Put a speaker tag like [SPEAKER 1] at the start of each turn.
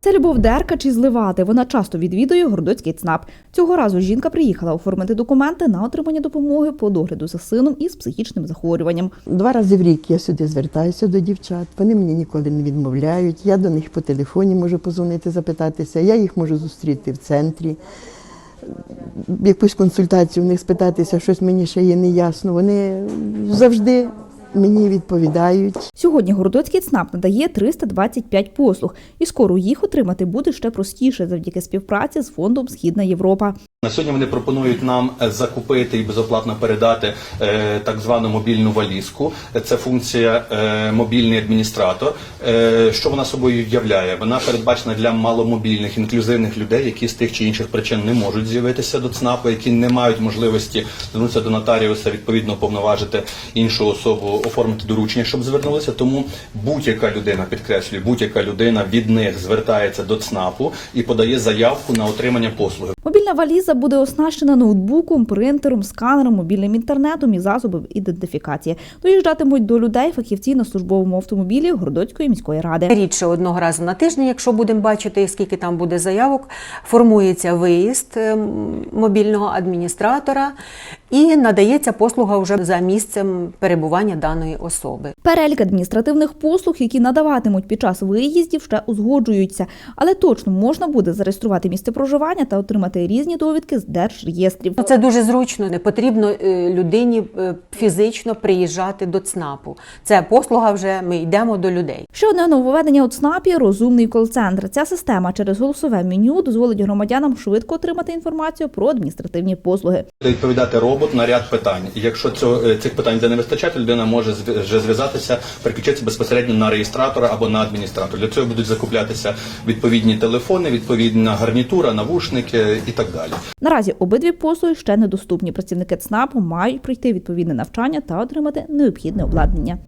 [SPEAKER 1] Це Любов Деркач із Левати. Вона часто відвідує Городоцький ЦНАП. Цього разу жінка приїхала оформити документи на отримання допомоги по догляду за сином із психічним захворюванням.
[SPEAKER 2] Два рази в рік я сюди звертаюся до дівчат. Вони мені ніколи не відмовляють. Я до них по телефоні можу позвонити, запитатися. Я їх можу зустріти в центрі. Якусь консультацію в них спитатися, щось мені ще є неясно. Вони завжди мені відповідають.
[SPEAKER 1] Сьогодні Городоцький ЦНАП надає 325 послуг, і скоро їх отримати буде ще простіше завдяки співпраці з фондом Східна Європа.
[SPEAKER 3] На сьогодні вони пропонують нам е, закупити і безоплатно передати е, так звану мобільну валізку. Це функція е, мобільний адміністратор. Е, що вона собою являє? Вона передбачена для маломобільних інклюзивних людей, які з тих чи інших причин не можуть з'явитися до ЦНАПу, які не мають можливості звернутися до нотаріуса, відповідно повноважити іншу особу, оформити доручення, щоб звернулися. Тому будь-яка людина, підкреслюю, будь-яка людина від них звертається до ЦНАПу і подає заявку на отримання послуги.
[SPEAKER 1] Мобільна валіза буде оснащена ноутбуком, принтером, сканером, мобільним інтернетом і засобом ідентифікації. Доїжджатимуть до людей фахівці на службовому автомобілі Городоцької міської ради.
[SPEAKER 4] Рідше одного разу на тиждень, якщо будемо бачити, скільки там буде заявок, формується виїзд ем, мобільного адміністратора і надається послуга вже за місцем перебування даної особи.
[SPEAKER 1] Перелік адміністративних послуг, які надаватимуть під час виїздів, ще узгоджуються, але точно можна буде зареєструвати місце проживання та отримати різні довідки з держреєстрів.
[SPEAKER 4] Ну, Це дуже зручно, не потрібно е, людині е, фізично приїжджати до ЦНАПу. Це послуга вже ми йдемо до людей.
[SPEAKER 1] Ще одне нововведення у ЦНАПі – розумний кол-центр. Ця система через голосове меню дозволить громадянам швидко отримати інформацію про адміністративні послуги.
[SPEAKER 3] Відповідати робот на ряд питань. І якщо цього, е, цих питань де не вистачає, людина може вже зв'язатися, переключитися безпосередньо на реєстратора або на адміністратора. Для цього будуть закуплятися відповідні телефони, відповідна гарнітура, навушники і так далі.
[SPEAKER 1] Наразі обидві послуги ще недоступні. Працівники ЦНАПу мають пройти відповідне навчання та отримати необхідне обладнання.